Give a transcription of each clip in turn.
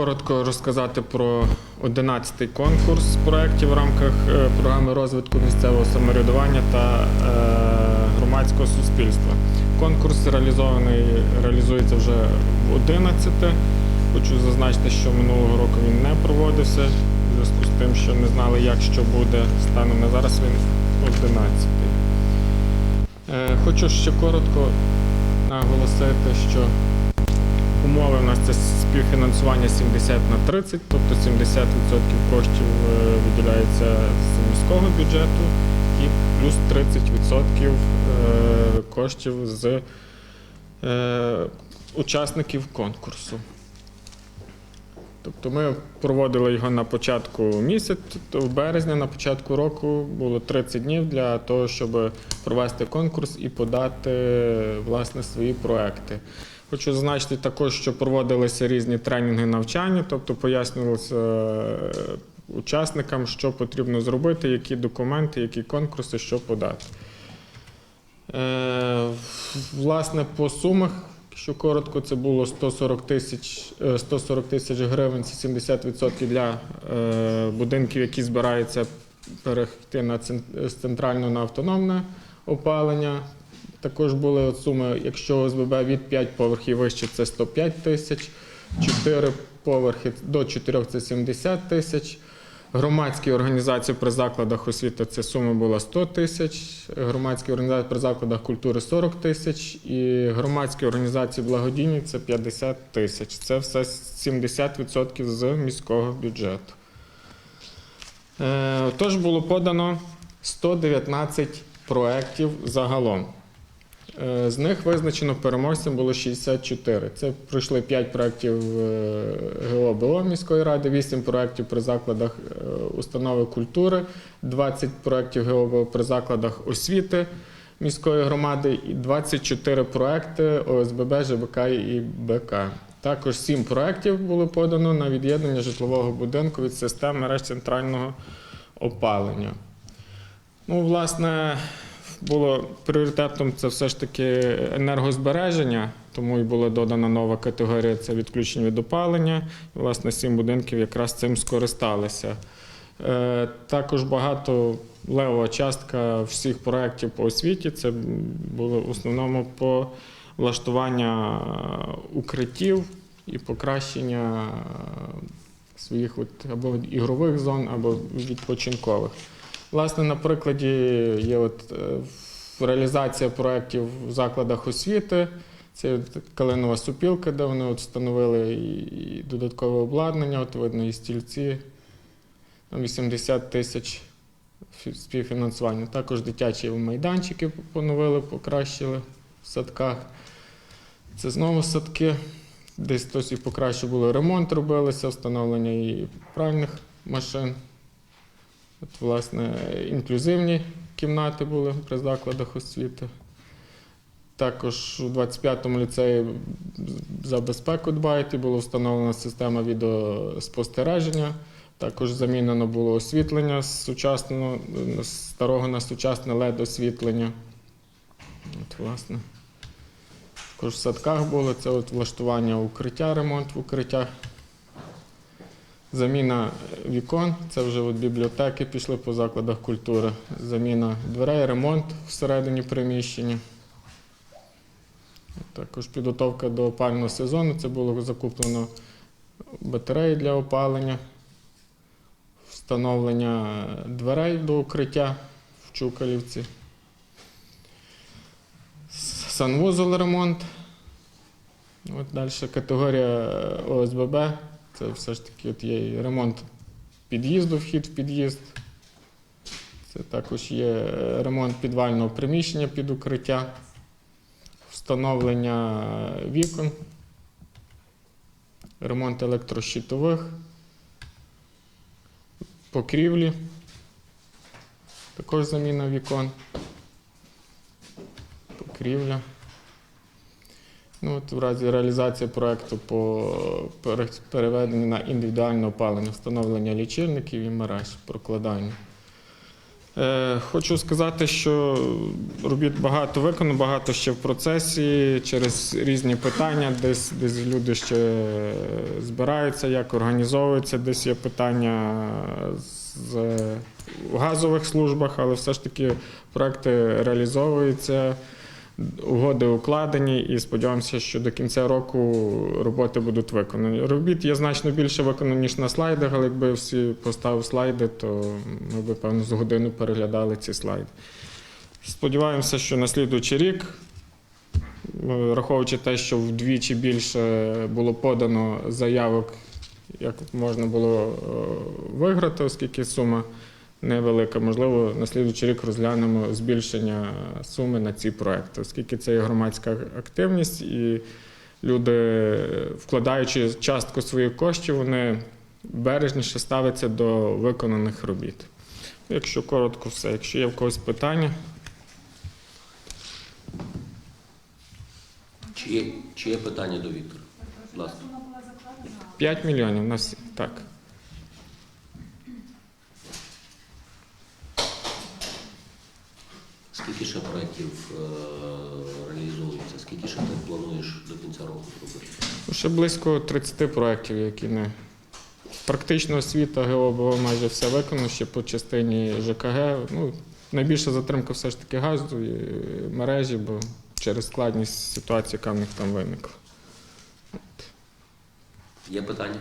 коротко розказати про 11-й конкурс проєктів в рамках е, програми розвитку місцевого самоврядування та е, громадського суспільства. Конкурс реалізований реалізується вже в 11. Хочу зазначити, що минулого року він не проводився в зв'язку з тим, що не знали, як що буде. Станом на зараз він 11. Е, Хочу ще коротко наголосити, що умови у нас це співфінансування 70 на 30, тобто 70% коштів е, виділяється з міського бюджету і плюс 30% е, коштів з е, учасників конкурсу. Тобто ми проводили його на початку місяця, в березні, на початку року було 30 днів для того, щоб провести конкурс і подати власне свої проекти. Хочу зазначити також, що проводилися різні тренінги навчання, тобто пояснювалося е, учасникам, що потрібно зробити, які документи, які конкурси, що подати. Е, Власне, по сумах, якщо коротко, це було 140 тисяч е, 140 тисяч гривень, це 70% для будинків, які збираються перейти на центрального на автономне опалення. Також були от суми, якщо ОСББ від 5 поверхів вище, це 105 тисяч, 4 поверхи до 4 це 70 тисяч. Громадські організації при закладах освіти це сума була 100 тисяч, громадські організації при закладах культури 40 тисяч і громадські організації благодійні це 50 тисяч. Це все 70% з міського бюджету. Е, Тож було подано 119 проєктів загалом. Е, З них визначено переможцем було 64. Це пройшли 5 проєктів е, ГОБО міської ради, 8 проєктів при закладах е, установи культури, 20 проєктів ГОБО при закладах освіти міської громади і 24 проєкти ОСББ, ЖБК і БК. Також 7 проєктів було подано на від'єднання житлового будинку від систем мереж центрального опалення. Ну, власне, було пріоритетом це все ж таки енергозбереження, тому і була додана нова категорія це відключення від опалення. Власне, сім будинків якраз цим скористалися. Е, Також багато левова частка всіх проєктів по освіті. Це було в основному по влаштування укриттів і покращення своїх от або ігрових зон, або відпочинкових. Власне, на прикладі є от, е, реалізація проєктів в закладах освіти. Це Калинова супілка, де вони от встановили і, додаткове обладнання, от видно, і стільці. Там 80 тисяч співфінансування. Також дитячі майданчики поновили, покращили в садках. Це знову садки. Десь хтось і покраще було ремонт робилися, встановлення і пральних машин. От, власне, інклюзивні кімнати були при закладах освіти. Також у 25-му ліцеї за безпеку дбають і була встановлена система відеоспостереження. Також замінено було освітлення з сучасного, старого на сучасне LED освітлення. От, власне. Також в садках було це от влаштування укриття, ремонт в укриттях. Заміна вікон, це вже от бібліотеки пішли по закладах культури. Заміна дверей, ремонт всередині приміщення. Також підготовка до опального сезону. Це було закуплено батареї для опалення, встановлення дверей до укриття в Чукалівці. Санвузол ремонт. От далі категорія ОСББ. Це все ж таки от є і ремонт під'їзду, вхід в під'їзд. Це також є ремонт підвального приміщення під укриття, встановлення вікон, ремонт електрощитових, покрівлі, також заміна вікон, покрівля. Ну, от в разі реалізації проекту по переведенню на індивідуальне опалення, встановлення лічильників і мереж, прокладання. Е, хочу сказати, що робіт багато виконано, багато ще в процесі через різні питання. Десь, десь люди ще збираються, як організовуються, десь є питання з, газових службах, але все ж таки проекти реалізовуються. Угоди укладені і сподіваємося, що до кінця року роботи будуть виконані. Робіт є значно більше виконано, ніж на слайдах, але якби всі поставив слайди, то ми б, певно, з годину переглядали ці слайди. Сподіваємося, що на слідуючий рік, е, враховуючи те, що вдвічі більше було подано заявок, як можна було е, виграти, оскільки сума невелика. Можливо, на слідуючий рік розглянемо збільшення суми на ці проекти, оскільки це є громадська активність, і люди, вкладаючи частку своїх коштів, вони бережніше ставляться до виконаних робіт. Якщо коротко, все. Якщо є в когось питання, Чи є, чи є питання до Віктора? Будь ласка. Сума була закладена. 5 мільйонів на всі. Так. Скільки ще проєктів е, реалізується? Скільки ще ти плануєш до кінця року зробити? Ну, Ще близько 30 проєктів, які не. Практично освіта ГО було майже все виконано ще по частині ЖКГ. Ну, найбільша затримка все ж таки газові мережі, бо через складність ситуації, яка в них там виникла. Є питання?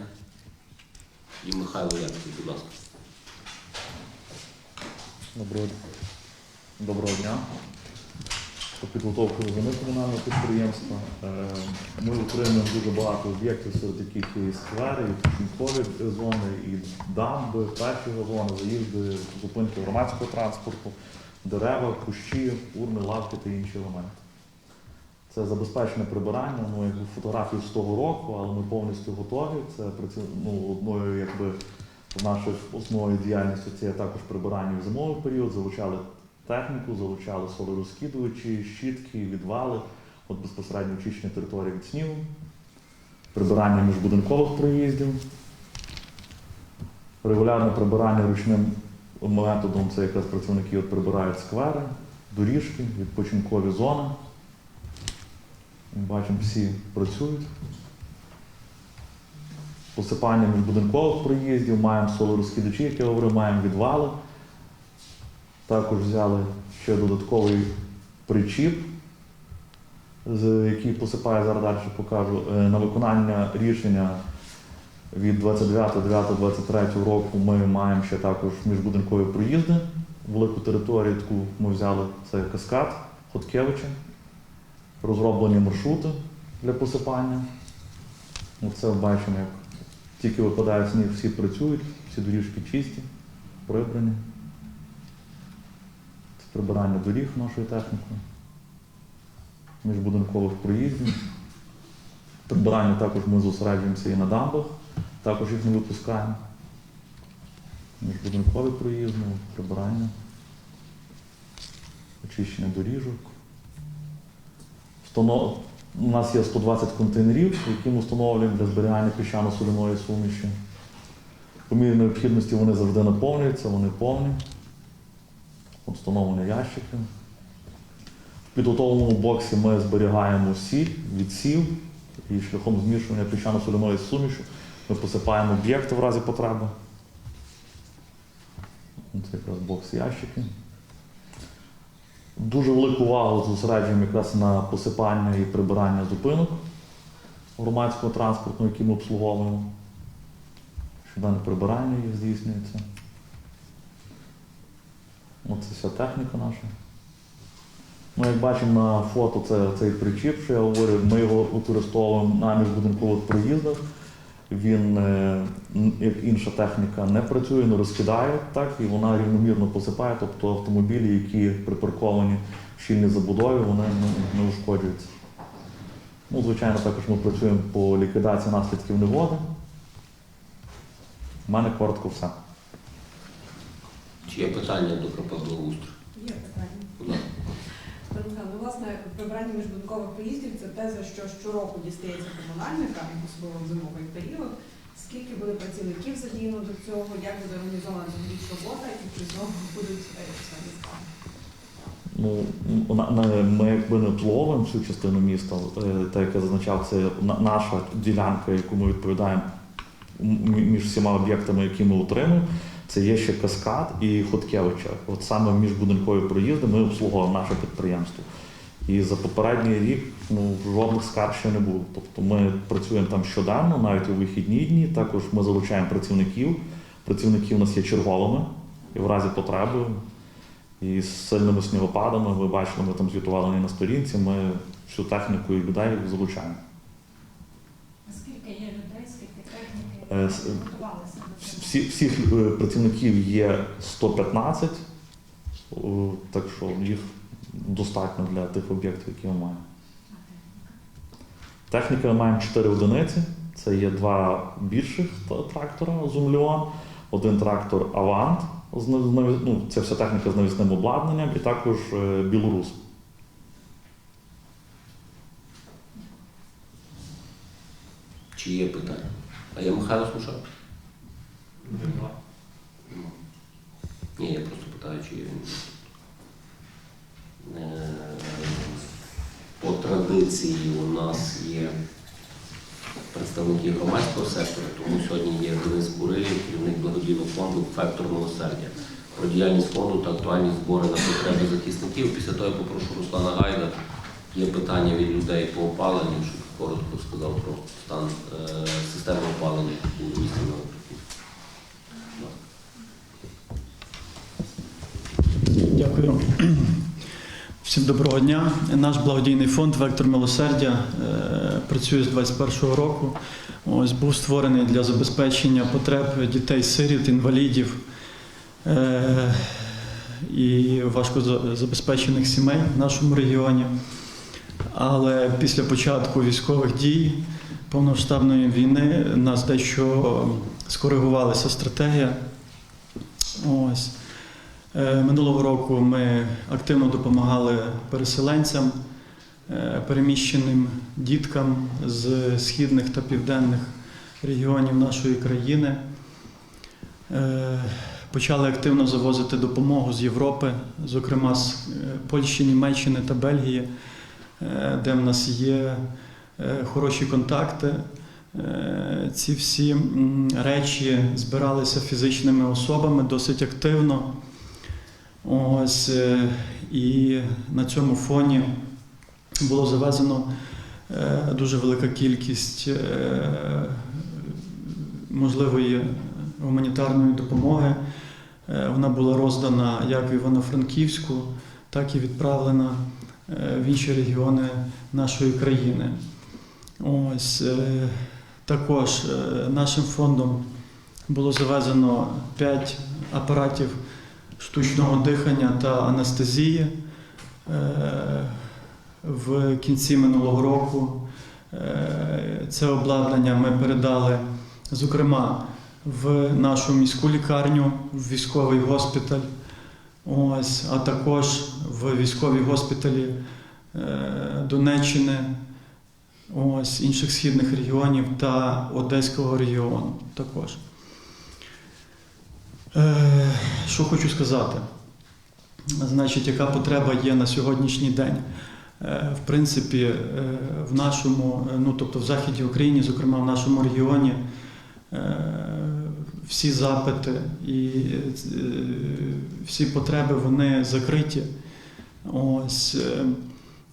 І Михайло Яцький, будь ласка. Доброго, доброго дня. По підготовку до комунального підприємства. Е, Ми отримуємо дуже багато об'єктів, серед яких і сквери, і підпінкові зони, і дамби, перші вагони, заїзди, зупинки громадського транспорту, дерева, кущі, урни, лавки та інші елементи. Це забезпечене прибирання, ну, якби фотографії з того року, але ми повністю готові. Це ну, одною якби, з наших основою діяльності це також прибирання в зимовий період, залучали техніку, залучали солорозкидувачі, щітки, відвали, от безпосередньо очищення території від снігу, прибирання міжбудинкових проїздів, регулярне прибирання ручним методом, це якраз працівники от прибирають сквери, доріжки, відпочинкові зони. Бачимо, всі працюють. Посипання міжбудинкових проїздів, маємо солорозкидачі, як я говорив, маємо відвали. Також взяли ще додатковий причіп, який посипає, зараз далі покажу, е, на виконання рішення від 29.09.23 року ми маємо ще також міжбудинкові проїзди. Велику територію таку ми взяли, це каскад Хоткевича, розроблені маршрути для посипання. Оце бачимо, як тільки випадає сніг, всі працюють, всі доріжки чисті, прибрані. Прибирання доріг нашою технікою, міжбудинкових проїздів. Прибирання також ми зосереджуємося і на дамбах, також їх не випускаємо. Міжбудинкові проїзди, прибирання, очищення доріжок. Встанов... У нас є 120 контейнерів, які ми встановлюємо для зберігання піщано-соляної суміші. По мірі необхідності вони завжди наповнюються, вони повні. Встановлення ящиків. В підготовленому боксі ми зберігаємо сіль, відсів і шляхом змішування піщано-соляної суміші ми посипаємо об'єкти в разі потреби. Це якраз бокс ящики. Дуже велику увагу зосереджуємо якраз на посипання і прибирання зупинок громадського транспорту, які ми обслуговуємо. Щоденне прибирання їх здійснюється. Оце вся техніка наша. Ну, як бачимо на фото, це цей причіп, що я говорю, ми його використовуємо на міжбудинкових проїздах. Він, е, як інша техніка, не працює, не розкидає, так, і вона рівномірно посипає, тобто автомобілі, які припарковані в щільній забудові, вони не ушкоджуються. Ну, звичайно, також ми працюємо по ліквідації наслідків негоди. У мене коротко все. Чи є питання до КП «Благоустрій»? Є питання. Будь ласка. Михайло, власне прибирання міжбудинкових проїздів це те, за що щороку дістається комунальникам, особливо в зимовий період. Скільки буде працівників задіяно до цього, як буде організована взагалі робота і чи знову будуть е, свої справи? Ну, ми якби не обслуговуємо цю частину міста, е, так як я зазначав, це наша ділянка, яку ми відповідаємо між всіма об'єктами, які ми утримуємо. Це є ще Каскад і Хоткевича. От саме міжбудинкові проїзди ми обслуговуємо наше підприємство. І за попередній рік ну, жодних скарг ще не було. Тобто ми працюємо там щоденно, навіть у вихідні дні. Також ми залучаємо працівників. Працівники у нас є черговими і в разі потреби і з сильними снігопадами, ви бачили, ми там звітували на сторінці, ми всю техніку і людей залучаємо. Скільки є людей, скільки техніки Е, готувалися цього? Всі, всіх е, працівників є 115, так що їх достатньо для тих об'єктів, які ми маємо. Техніки ми маємо 4 одиниці. Це є два більших трактора Зумліон, один трактор Авант, ну, це вся техніка з навісним обладнанням, і також е, Білорус. Чи є питання? А я Михайло слушав? Ну. Ні, я просто питаю, чи він. Е, По традиції у нас є представники громадського сектору, тому сьогодні є Денис Курилів, керівник благодійного фонду Фектор милосердя. Про діяльність фонду та актуальні збори на потреби захисників. Після того я попрошу Руслана Гайда. Є питання від людей по опаленню, щоб коротко сказав про стан е, системи опалення у місті Новоприківську. Дякую. Всім доброго дня. Наш благодійний фонд Вектор милосердя е, працює з 2021 року. Ось був створений для забезпечення потреб дітей-сиріт, інвалідів е, і важко забезпечених сімей в нашому регіоні. Але після початку військових дій повномасштабної війни нас дещо скоригувалася стратегія. Ось. Е, Минулого року ми активно допомагали переселенцям, е, переміщеним діткам з східних та південних регіонів нашої країни. Е, Почали активно завозити допомогу з Європи, зокрема з Польщі, Німеччини та Бельгії, де в нас є хороші контакти. Ці всі речі збиралися фізичними особами досить активно. Ось е, і на цьому фоні було завезено е, дуже велика кількість е, можливої гуманітарної допомоги. Вона була роздана як в Івано-Франківську, так і відправлена в інші регіони нашої країни. Ось також нашим фондом було завезено 5 апаратів штучного дихання та анестезії. Е, В кінці минулого року е, це обладнання ми передали, зокрема, в нашу міську лікарню, в військовий госпіталь, ось, а також в військові госпіталі е, Донеччини, ось, інших східних регіонів та Одеського регіону також. Е, Що хочу сказати? Значить, яка потреба є на сьогоднішній день? Е, В принципі, е, в нашому, ну тобто в Західній Україні, зокрема в нашому регіоні, всі запити і всі потреби вони закриті. Ось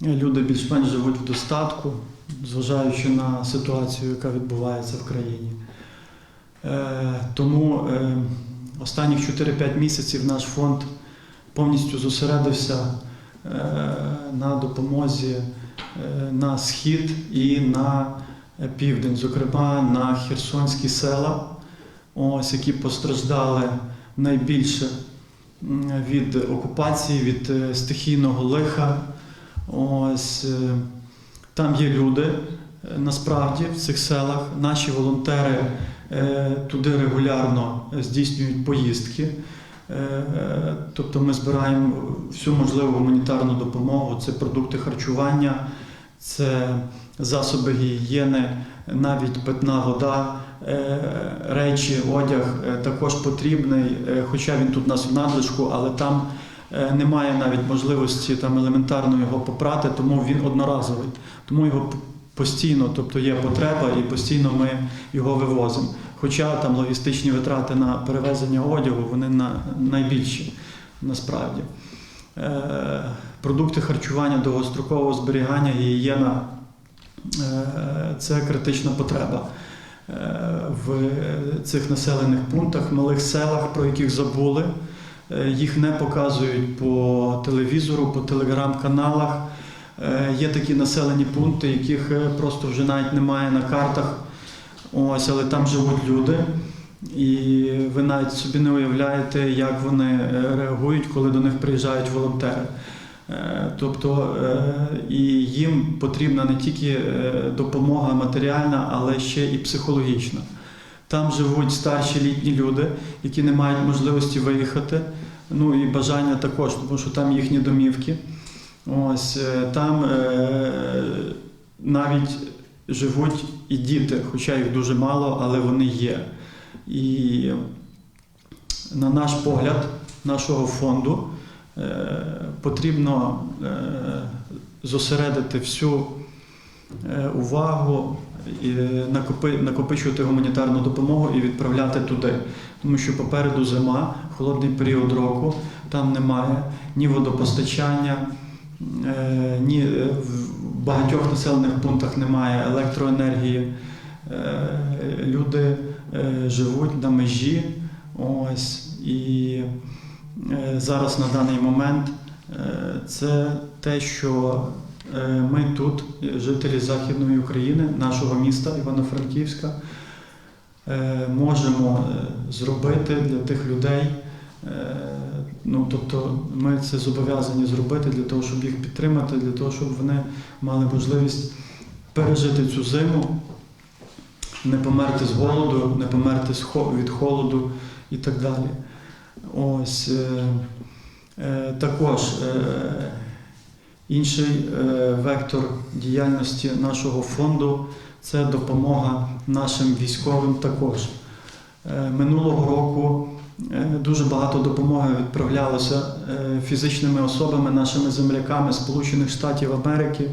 люди більш-менш живуть в достатку, зважаючи на ситуацію, яка відбувається в країні. Тому останніх 4-5 місяців наш фонд повністю зосередився е, на допомозі е, на схід і на південь, зокрема на херсонські села, ось, які постраждали найбільше від окупації, від е, стихійного лиха. Ось, там є люди насправді в цих селах. Наші волонтери туди регулярно здійснюють поїздки. Е, Тобто ми збираємо всю можливу гуманітарну допомогу, це продукти харчування, це засоби гігієни, навіть питна вода, е, речі, одяг е, також потрібний, е, хоча він тут у нас в надлишку, але там е, немає навіть можливості там елементарно його попрати, тому він одноразовий. Тому його постійно, тобто є потреба, і постійно ми його вивозимо. Хоча там логістичні витрати на перевезення одягу вони на, найбільші насправді. Е, продукти харчування довгострокового зберігання, гігієна е, це критична потреба. Е, В цих населених пунктах, малих селах, про яких забули, е, їх не показують по телевізору, по телеграм-каналах. Е, Є такі населені пункти, яких е, просто вже навіть немає на картах. Ось, але там живуть люди, і ви навіть собі не уявляєте, як вони е, реагують, коли до них приїжджають волонтери. Тобто і їм потрібна не тільки допомога матеріальна, але ще і психологічна. Там живуть старші літні люди, які не мають можливості виїхати. Ну і бажання також, тому що там їхні домівки. Ось е, там е, навіть живуть і діти, хоча їх дуже мало, але вони є. І на наш погляд, нашого фонду, е, потрібно зосередити всю увагу і накопичувати гуманітарну допомогу і відправляти туди. Тому що попереду зима, холодний період року, там немає ні водопостачання, ні е, в багатьох населених пунктах немає електроенергії. Е, Люди е, живуть на межі. Ось і е, зараз на даний момент е, це те, що е, ми тут, жителі Західної України, нашого міста Івано-Франківська, е, можемо е, зробити для тих людей. Ну, тобто ми це зобов'язані зробити для того, щоб їх підтримати, для того, щоб вони мали можливість пережити цю зиму, не померти з голоду, не померти від холоду і так далі. Ось е, е, також е, інший вектор діяльності нашого фонду це допомога нашим військовим також. Минулого року дуже багато допомоги відправлялося е, фізичними особами, нашими земляками Сполучених Штатів Америки.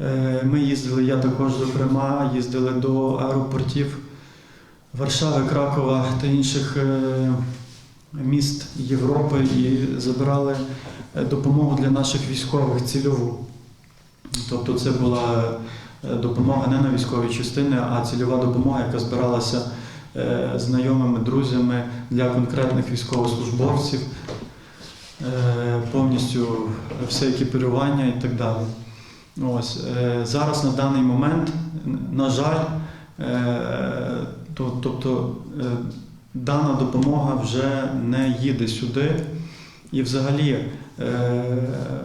Е, Ми їздили, я також, зокрема, їздили до аеропортів Варшави, Кракова та інших е, міст Європи і забирали е, допомогу для наших військових цільову. Тобто це була е, допомога не на військові частини, а цільова допомога, яка збиралася е, знайомими, друзями для конкретних військовослужбовців, е, повністю все екіпірування і так далі. Ось е, зараз на даний момент, на жаль, е, тобто е, дана допомога вже не їде сюди, і взагалі е,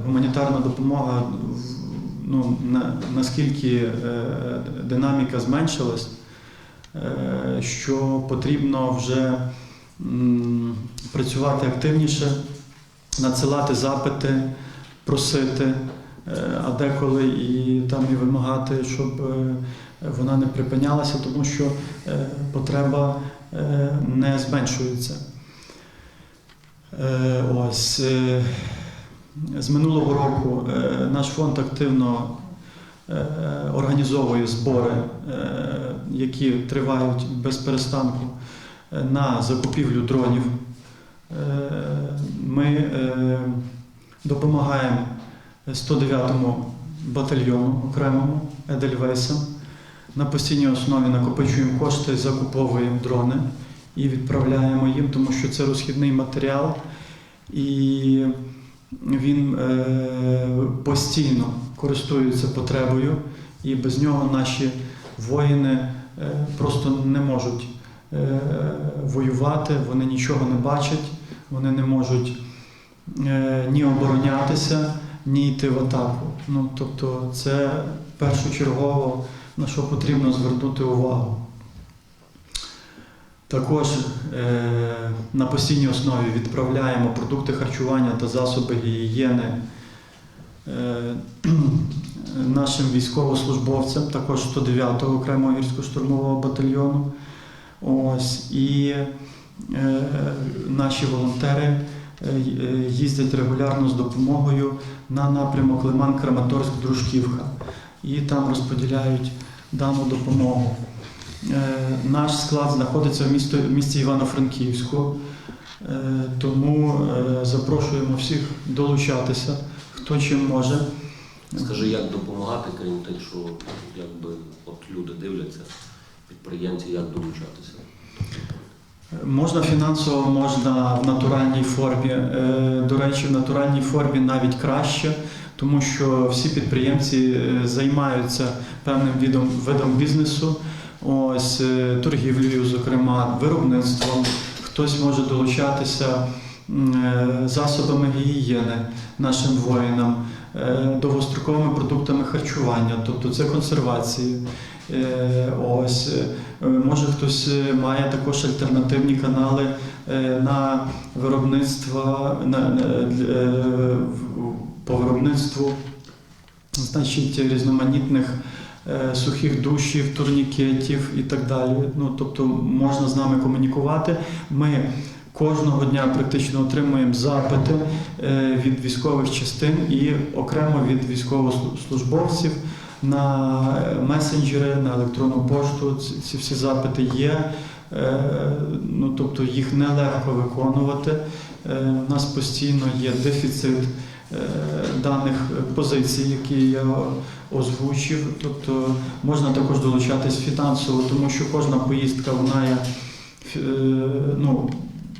гуманітарна допомога, ну, на, наскільки е, динаміка зменшилась, е, що потрібно вже працювати активніше, надсилати запити, просити. Е, а деколи і там і вимагати, щоб е, вона не припинялася, тому що е, потреба е, не зменшується. Е, Ось е, з минулого року е, наш фонд активно е, організовує збори, е, які тривають без перестанку е, на закупівлю дронів. Е, Ми е, допомагаємо 109-му батальйону окремому Едельвейсам. На постійній основі накопичуємо кошти, закуповуємо дрони і відправляємо їм, тому що це розхідний матеріал, і він е, постійно користується потребою, і без нього наші воїни е, просто не можуть е, воювати, вони нічого не бачать, вони не можуть ні оборонятися, ні йти в атаку. Ну, тобто це першочергово на що потрібно звернути увагу. Також е, на постійній основі відправляємо продукти харчування та засоби гігієни е, нашим військовослужбовцям, також 109-го окремого гірсько-штурмового батальйону. Ось, і е, наші волонтери їздять регулярно з допомогою на напрямок Лиман Краматорськ Дружківка і там розподіляють дану допомогу. Е, Наш склад знаходиться в місті, місті Івано-Франківську, е, тому е, запрошуємо всіх долучатися, хто чим може. Скажи, як допомагати, крім тих, що якби от люди дивляться, підприємці, як долучатися? Можна фінансово, можна в натуральній формі. До речі, в натуральній формі навіть краще, тому що всі підприємці займаються певним видом, видом бізнесу, ось е, торгівлею, зокрема, виробництвом. Хтось може долучатися е, засобами гігієни нашим воїнам, е, довгостроковими продуктами харчування, тобто це консервації. Ось Може хтось має також альтернативні канали на виробництво на, по виробництву значить, різноманітних сухих душів, турнікетів і так далі. Ну, тобто можна з нами комунікувати. Ми кожного дня практично отримуємо запити е, від військових частин і окремо від військовослужбовців на месенджери, на електронну пошту. Ці, всі запити є. Е, Ну, тобто їх нелегко виконувати. Е, У нас постійно є дефіцит е, даних позицій, які я озвучив. Тобто можна також долучатись фінансово, тому що кожна поїздка вона є е, ну,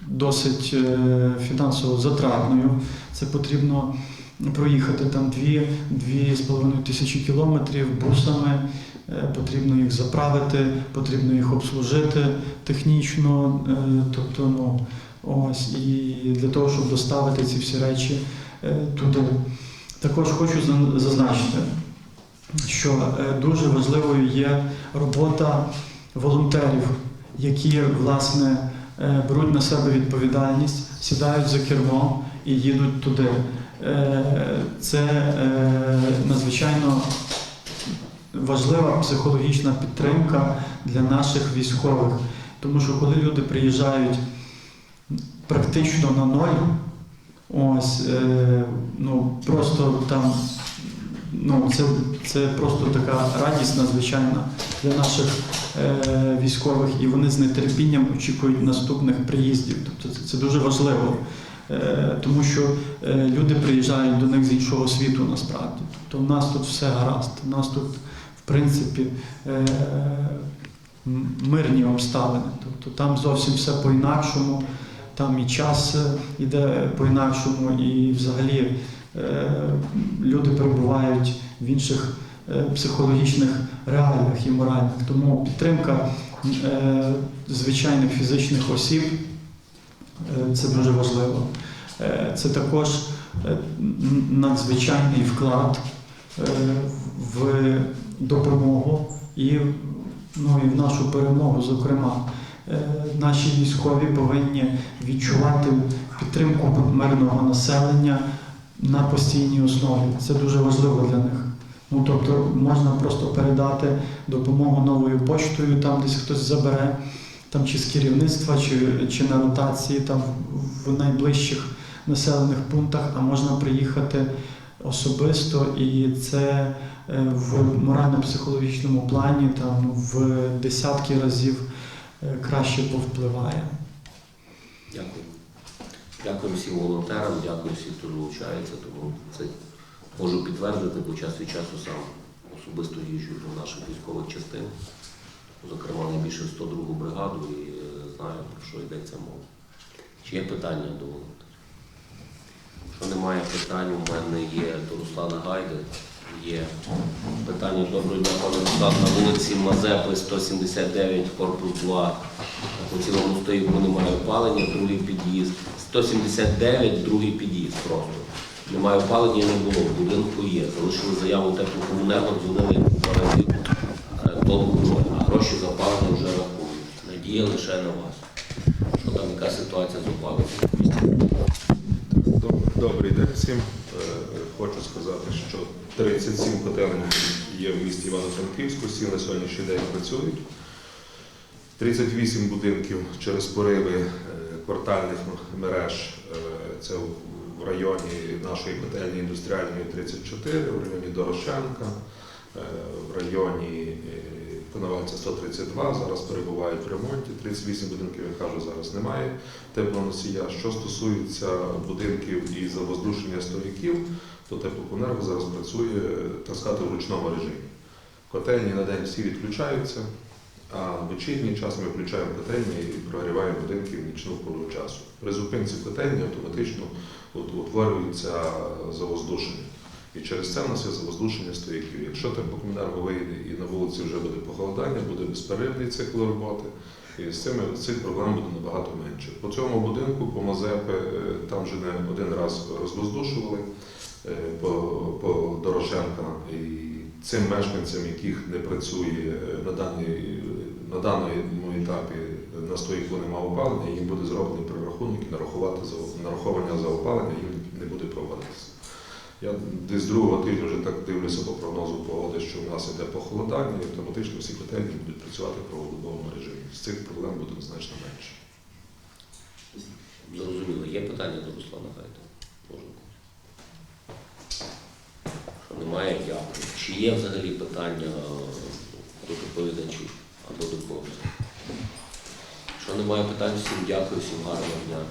досить е, фінансово затратною. Це потрібно проїхати там дві, дві з половиною тисячі кілометрів бусами. Е, Потрібно їх заправити, потрібно їх обслужити технічно. е, Тобто, ну ось і для того, щоб доставити ці всі речі е, туди. Також хочу зазначити, що е, дуже важливою є робота волонтерів, які власне е, беруть на себе відповідальність, сідають за кермо і їдуть туди. Е, Це е, надзвичайно важлива психологічна підтримка для наших військових. Тому що коли люди приїжджають практично на ноль, ось е, ну просто там ну це, це просто така радість надзвичайна для наших е, військових, і вони з нетерпінням очікують наступних приїздів. Тобто це, це дуже важливо. Е, Тому що е, люди приїжджають до них з іншого світу насправді. Тобто в нас тут все гаразд. У нас тут, в принципі, е, мирні обставини. Тобто там зовсім все по-інакшому, там і час е, іде по-інакшому, і взагалі е, люди перебувають в інших е, психологічних реаліях і моральних. Тому підтримка звичайних фізичних осіб це дуже важливо. Це також надзвичайний вклад в допомогу і, ну, і в нашу перемогу, зокрема. Е, Наші військові повинні відчувати підтримку мирного населення на постійній основі. Це дуже важливо для них. Ну, тобто можна просто передати допомогу новою поштою, там десь хтось забере, там чи з керівництва, чи, чи на ротації там в найближчих населених пунктах, а можна приїхати особисто, і це е, в морально-психологічному плані там в десятки разів краще повпливає. Дякую. Дякую всім волонтерам, дякую всім, хто долучається, тому це можу підтвердити, бо час від часу сам особисто їжджу до наших військових частин, зокрема найбільше 102-гу бригаду і е, знаю, про що йдеться мова. Чи є питання до волонтерів? Якщо немає питань, у мене є до Руслана Гайди. Є питання доброго дня, пане Руслан, на вулиці Мазепи, 179, корпус 2. По цілому стоїть, немає опалення, другий під'їзд. 179, другий під'їзд просто. Немає опалення, не було, в будинку є. Залишили заяву теплокомунерго, дзвонили паразит, толку ноль. А гроші за опалення вже рахують. діє лише на вас. Що там, яка ситуація з опалення в місті? Доб- Добрий день всім. Е, Хочу сказати, що 37 котелень є в місті Івано-Франківську, всі на сьогоднішній день працюють. 38 будинків через пориви е, квартальних мереж. е, Це в районі нашої котельні індустріальної 34, в районі Дорошенка, е, в районі Коновальця 132. Зараз перебувають в ремонті. 38 будинків, я кажу, зараз немає теплоносія. Що стосується будинків і завоздушення стояків, то теплокомунерго зараз працює, так сказати, в ручному режимі. Котельні на день всі відключаються, а в вечірній час ми включаємо котельні і прогріваємо будинки в нічну пору часу. При зупинці котельні автоматично утворюється завоздушення. І через це в нас є завоздушення стояків. Якщо теплокомунерго вийде і на вулиці вже буде похолодання, буде безперервний цикл роботи. І з цими цих проблем буде набагато менше. По цьому будинку, по Мазепи, е, там вже не один раз розвоздушували е, по, по Дорошенка. І цим мешканцям, яких не працює е, на, даній, на даному етапі на стоїку немає опалення, їм буде зроблений прорахунок і нарахувати нарахування за опалення їм. Я десь другого тижня вже так дивлюся по прогнозу погоди, що в нас іде похолодання, і автоматично всі котельні будуть працювати в круглодобовому режимі. З цих проблем буде значно менше. Зрозуміло. Є питання до Руслана Гайда? Що немає, дякую. Чи є взагалі питання е, до доповідачів або до когось? Що немає питань, всім дякую, всім гарного дня.